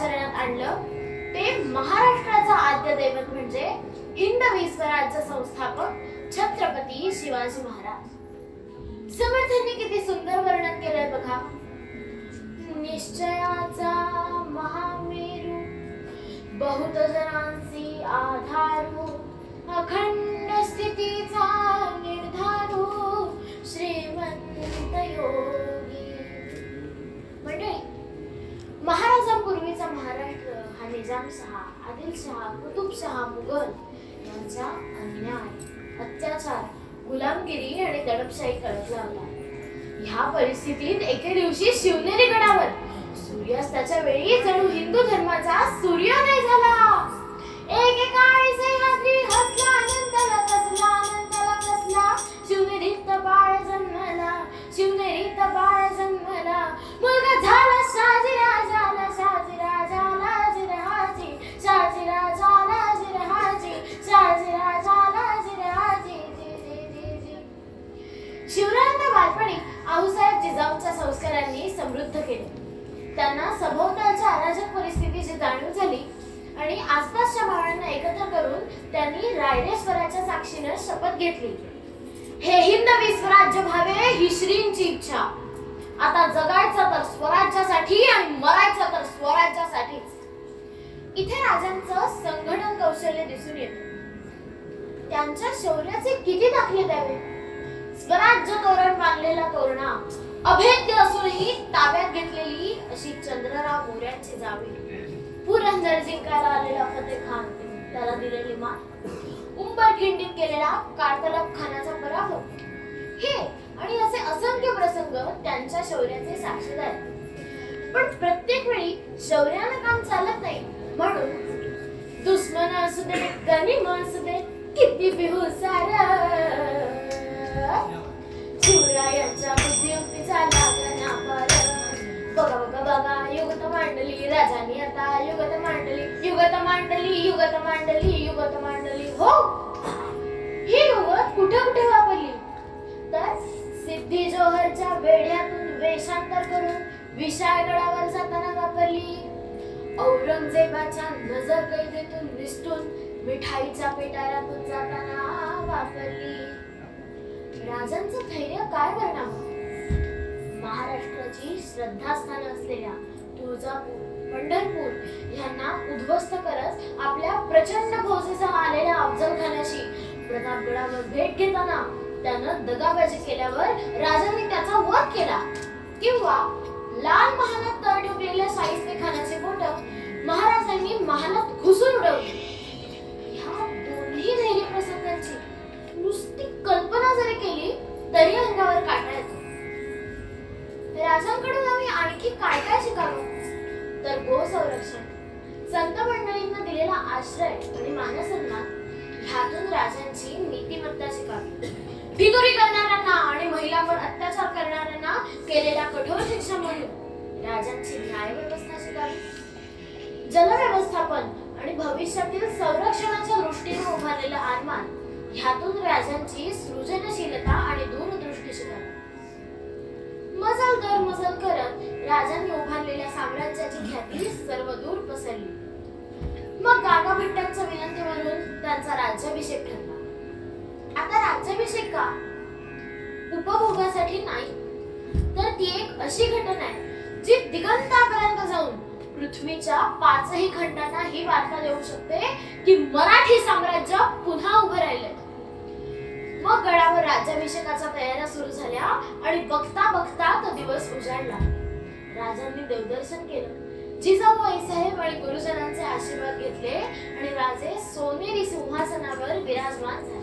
आचरणात आणलं. ते महाराष्ट्राचा आद्य दैवत म्हणजे हिंद हिंदवी संस्थापक छत्रपती शिवाजी महाराज. समर्थांनी किती सुंदर वर्णन केलंय बघा. निश्चयाचा महामेरू बहुत जनांसी आधारू हो, अखंड हा आदिलशहा कुतुबशहा मुघल यांचा अन्याय अत्याचार गुलामगिरी आणि दडपशाही करत लावला ह्या परिस्थितीत एके दिवशी शिवनेरी गडावर सूर्यास्ताच्या वेळी जणू हिंदू धर्माचा त्यांना सभोवतालच्या अराजक परिस्थितीची जाणीव झाली आणि आसपासच्या भावांना एकत्र करून त्यांनी रायरेश्वराच्या साक्षीनं शपथ घेतली. हे हिंदवी स्वराज्य भावे ही श्रींची इच्छा. आता जगायचं तर स्वराज्यासाठी आणि मरायचं तर स्वराज्यासाठीच. इथे राजांचं संघटन कौशल्य दिसून येतं. त्यांच्या शौर्याचे किती दाखले द्यावे? स्वराज्य तोरण बांधलेला तोरणा अभेद्य त्याला दिलेली उंबरखिंडीत केलेला कारतलब खानाचा पराभव. हे आणि असे असंख्य प्रसंग त्यांच्या शौर्याचे साक्षीदार आहेत. पण प्रत्येक वेळी शौर्यानं काम चालत नाही. म्हणून दुश्मन असू दे गनिम असू दे किती बिहुसार युगत मांडली युगत मांडली युगत मांडली. हो? ही युगत कुठे कुठे वापरली? तर सिद्धी जोहरच्या वेढ्यातून वेषांतर करून विशाळगडावर जाताना वापरली. औरंगजेबाच्या नजर कैदेतून निसटून मिठाईच्या पेटाऱ्यातून जाताना वापरली. राजांचं धैर्य काय करणार? महाराष्ट्राची श्रद्धास्थान असलेल्या तुळजापूर पंढरपूर यांना उद्ध्वस्त करत आपल्या प्रचंड फौजेसह आलेल्या अफजल खानाशी प्रतापगडावर भेट घेताना त्यानं दगाबाजी केल्यावर राजांनी त्याचा वध केला. किंवा लाल महालात तळ ठोकलेल्या शाहिस्ते खानाचे बोट महाराजांनी महालात घुसून उडवले. ह्या दोन्ही धैर्य प्रसंगांची नुसती कल्पना जरी केली तरी अंगावर काटा येतो. राजांकडून आम्ही आणखी काय काय शिकावं? तर गो संरक्षण. संत मंडळींना दिलेला आश्रय आणि मानसन्मान ह्यातून राजांची नीतिमत्ता शिकावी. फितुरी करणाऱ्यांना आणि महिलांवर अत्याचार करणाऱ्यांना केलेल्या कठोर शिक्षा म्हणून राजांची न्याय व्यवस्था शिकावी. जलव्यवस्थापन आणि भविष्यातील संरक्षणाच्या दृष्टीने उभारलेलं आरमान ह्यातून राजांची सृजनशीलता आणि दूरदृष्टी शिकावी. मजल दर मजल करत राजांनी उभारलेल्या साम्राज्याची ख्याती सर्वदूर पसरली. मग गागा भट्टांच्या विनंतीवरून त्यांचा राज्याभिषेक ठरला. आता राज्याभिषेक का? उपभोगासाठी नाही. तर ती एक अशी घटना आहे जी दिगंतापर्यंत जाऊन पृथ्वीच्या पाचही खंडांना ही वार्ता देऊ शकते की मराठी साम्राज्य पुन्हा उभं राहिलंय. मग गडावर राज्याभिषेकाच्या तयाऱ्या सुरू झाल्या आणि बघता बघता तो दिवस उजाडला. राजांनी देवदर्शन केलं. जिजाऊ साहेब आणि गुरुजनांचे आशीर्वाद घेतले आणि राजे सोनेरी सिंहासनावर विराजमान झाले.